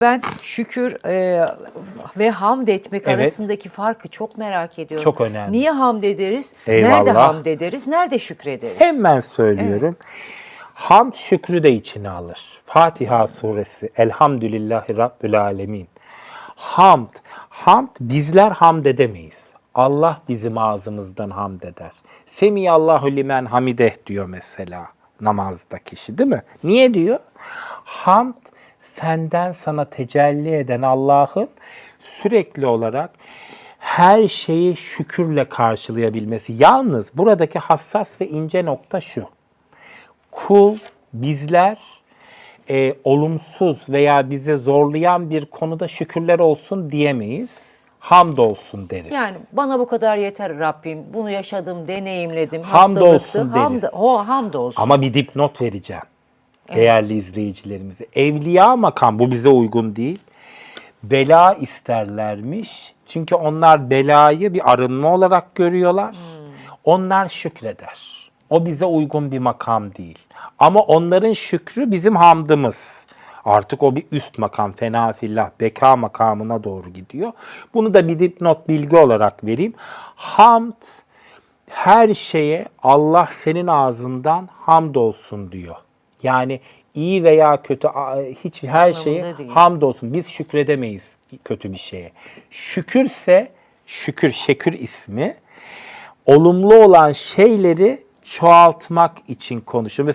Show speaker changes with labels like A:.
A: Ben şükür e, ve hamd etmek
B: Evet.
A: arasındaki farkı çok merak ediyorum.
B: Çok önemli.
A: Niye hamd ederiz?
B: Eyvallah.
A: Nerede hamd ederiz? Nerede şükrederiz?
B: Hemen söylüyorum. Hamd şükrü de içine alır. Fatiha suresi. Elhamdülillahi Rabbil Alemin. Hamd. Hamd bizler hamd edemeyiz. Allah bizim ağzımızdan hamd eder. Semiyallahu limen hamideh diyor mesela namazda kişi değil mi? Niye diyor? Hamd senden sana tecelli eden Allah'ın sürekli olarak her şeyi şükürle karşılayabilmesi. Yalnız buradaki hassas ve ince nokta şu. Kul, bizler e, olumsuz veya bize zorlayan bir konuda şükürler olsun diyemeyiz. Hamd olsun deriz.
A: Yani bana bu kadar yeter Rabbim. Bunu yaşadım, deneyimledim.
B: Hamd
A: hastalıktı.
B: olsun deriz.
A: Hamd, o, hamd olsun.
B: Ama bir dipnot vereceğim değerli izleyicilerimize. Evliya makam bu bize uygun değil. Bela isterlermiş. Çünkü onlar belayı bir arınma olarak görüyorlar. Onlar şükreder. O bize uygun bir makam değil. Ama onların şükrü bizim hamdımız. Artık o bir üst makam, fena fillah, beka makamına doğru gidiyor. Bunu da bir dipnot bilgi olarak vereyim. Hamd her şeye Allah senin ağzından hamdolsun diyor. Yani iyi veya kötü hiç her şeye hamdolsun. Biz şükredemeyiz kötü bir şeye. Şükürse şükür şekür ismi olumlu olan şeyleri çoğaltmak için konuşuyor.